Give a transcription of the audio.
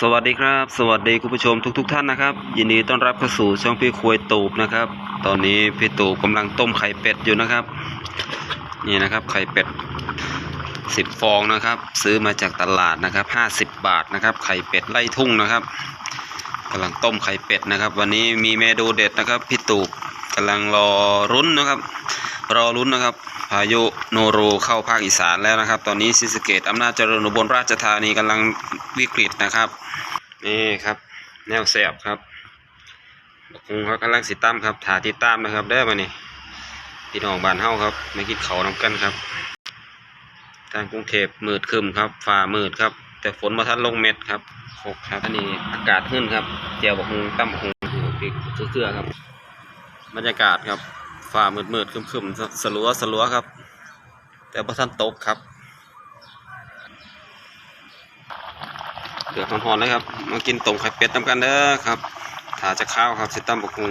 สวัสดีครับ สวัสดีคุณผู้ชมทุกๆท่านนะครับ ยินดีต้อนรับเข้าสู่ช่องพี่ควยตูบนะครับ ตอนนี้พี่ตูบกำลังต้มไข่เป็ดอยู่นะครับ นี่นะครับไข่เป็ดสิบฟองนะครับ ซื้อมาจากตลาดนะครับห้าสิบบาทนะครับ ไข่เป็ดไล่ทุ่งนะครับกำลังต้มไข่เป็ดนะครับ วันนี้มีเมนูเด็ดนะครับ พี่ตูบกำลังรอรุ้นนะครับ รอรุ้นนะครับ พายุโนรูเข้าภาคอีสานแล้วนะครับ ตอนนี้ศรีสเกดอำนาจเจริญอุบลราชธานีกำลังวิกฤตนะครับ นี่ครับ แนวแสบครับบักฮุงเขากำลังสิตั้มครับถาติดตามนะครับได้มานี่พี่น้องบ้านเฮาครับไม่คิดเขานำกันครับทางกรุงเทพมืดคึมครับฟ้ามืดครับ แต่ฝนมาทันลงเม็ดครับหกครับอันนี้อากาศขึ้นครับเจียวบักฮุงตั้มบกฮุงพริกเกลือครับ บรรยากาศครับ ฟ้ามืดมืดๆคึมๆสลัวสลัวครับ แต่พระท่านตกครับเดือดหอนๆเลยครับ มากินต้มไข่เป็ดน้ำกันเด้อครับถาจะข้าวครับสิตั้มบกุง